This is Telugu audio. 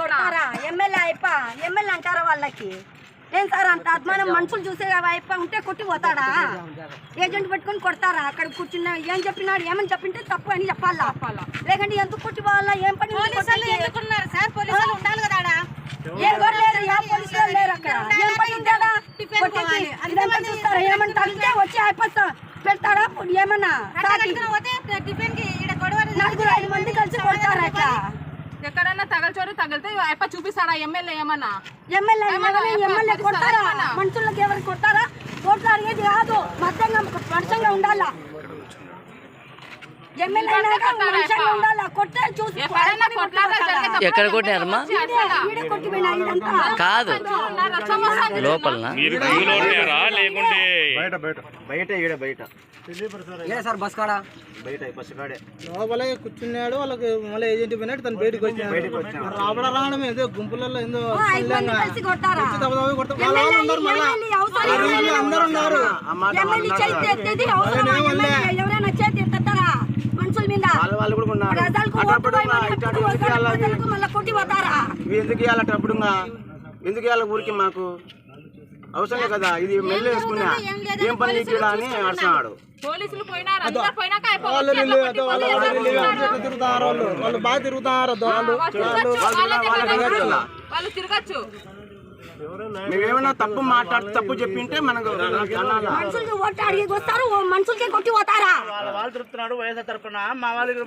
కొడతారా ఎమ్మెల్యే అయిప ఎమ్మెల్యే అంటారా వాళ్ళకి? ఏం సార్ అంత అద్మానం? మనుషులు చూసే అయిప ఉంటే కొట్టి పోతాడా? ఏజెంట్ పెట్టుకొని కొడతారా? అక్కడ కూర్చున్న ఏం చెప్పినాడు? ఏమని చెప్పింటే తప్పు అని చెప్పాలా? లేకంటే ఎందుకు కొట్టి పోవాలా? ఏం పని? ఎందుకున్నారు సార్? పోలీసులు ఉండాలి కదా పెడతాడా? ఏమన్నా? నలుగురు ఐదు మంది కలిసి కొడతారా అట్లా? ఎక్కడన్నా తగలచోరు తగిలితే అప్ప చూపిస్తాడా? ఎమ్మెల్యే ఏమన్నా? ఎమ్మెల్యే ఎమ్మెల్యే ఏమన్నా? మనుషులకు ఎవరికి కొడతారా? ఓట్లు అడిగేది కాదు మతంగా మనుషంగా ఉండాలా? ఎక్కడ కొట్టారమ్మా కాదు. దిగులో ఉన్నారా లేకుంటే బయట. సార్ బస్ కాడ? బయట బస్సు కాడే. లోపలే కూర్చున్నాడు వాళ్ళకి మళ్ళీ ఏజెంట్ పోయినట్టు తను బయటకు వచ్చాడు. రావడం రావడం ఏదో గుంపులలో ఏదో అందరూ ఉన్నారు. మనుషుల మీద. వాళ్ళ కూడా ఉన్నారు. ఎందుకు ఇవ్వాలి? అటప్పుడు ఎందుకు ఇవ్వాలి ఊరికి మాకు? అవసరం కదా ఇది మెల్లు వేసుకున్నా. ఏం పని ఇలా అని అడుస్తున్నాడు పోలీసులు పోయినారు? అందరు పోయినాక వాళ్ళు వీళ్ళు వాళ్ళ వాళ్ళు వీళ్ళు తిరుగుతారు వాళ్ళు. వాళ్ళు బాగా తిరుగుతారు అదో. వాళ్ళు వాళ్ళు తిరగచ్చు మేమేమైనా తప్పు మాట్లాడుతూ తప్పు చెప్పింటే మనకు మనుషులకి అడిగి వస్తారు మనుషులకే కొట్టి పోతారా? వాళ్ళ వాళ్ళు తిరుగుతున్నాడు వైఎస్ఆర్ తరఫున. మా వాళ్ళకి